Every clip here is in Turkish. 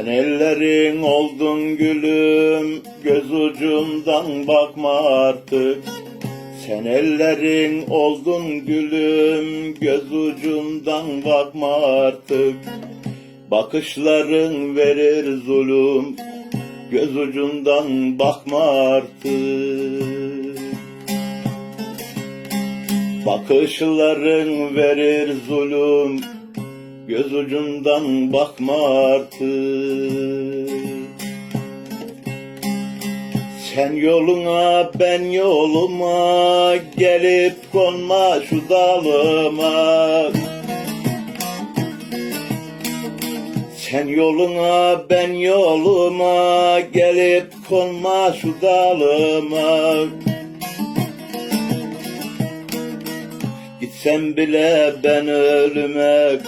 Sen ellerin oldun gülüm, göz ucundan bakma artık. Sen ellerin oldun gülüm, göz ucundan bakma artık. Bakışların verir zulüm, göz ucundan bakma artık. Bakışların verir zulüm, göz ucundan bakma artık. Sen yoluna ben yoluma gelip konma şu dalıma. Sen yoluna ben yoluma gelip konma şu dalıma. Gitsem bile ben ölüme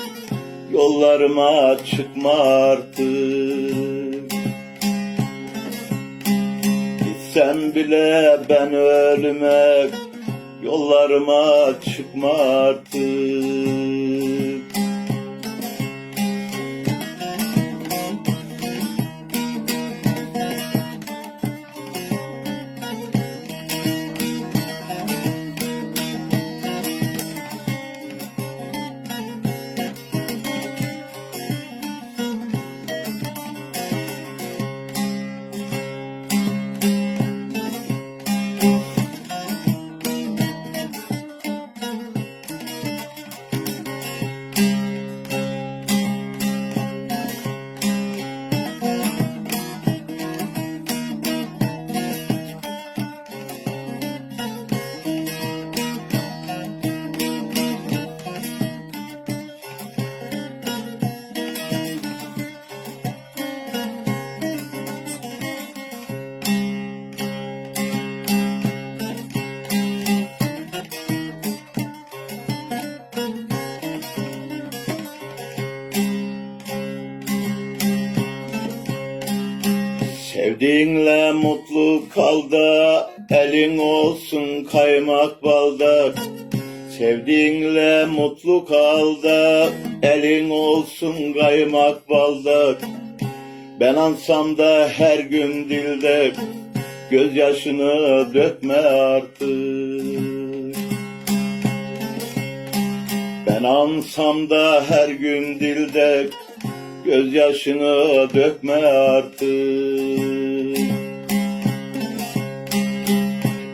yollarıma çıkma artık. Gitsem bile ben ölüme yollarıma çıkma artık. Sevdiğinle mutlu kal da elin olsun kaymak balda. Sevdiğinle mutlu kal da elin olsun kaymak balda. Ben ansam da her gün dilde gözyaşını dökme artık. Ben ansam da her gün dilde gözyaşını dökme artık.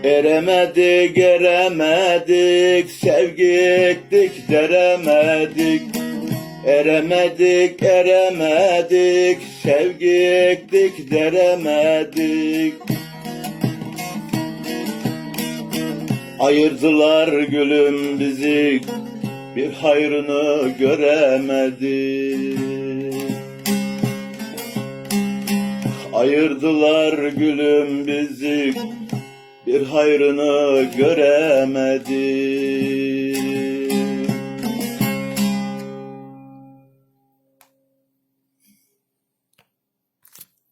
Eremedik, eremedik, sevgi ektik, deremedik. Eremedik, eremedik, sevgi ektik, deremedik. Ayırdılar gülüm bizi, bir hayrını göremedik. Ayırdılar gülüm bizi, bir hayrını göremedik.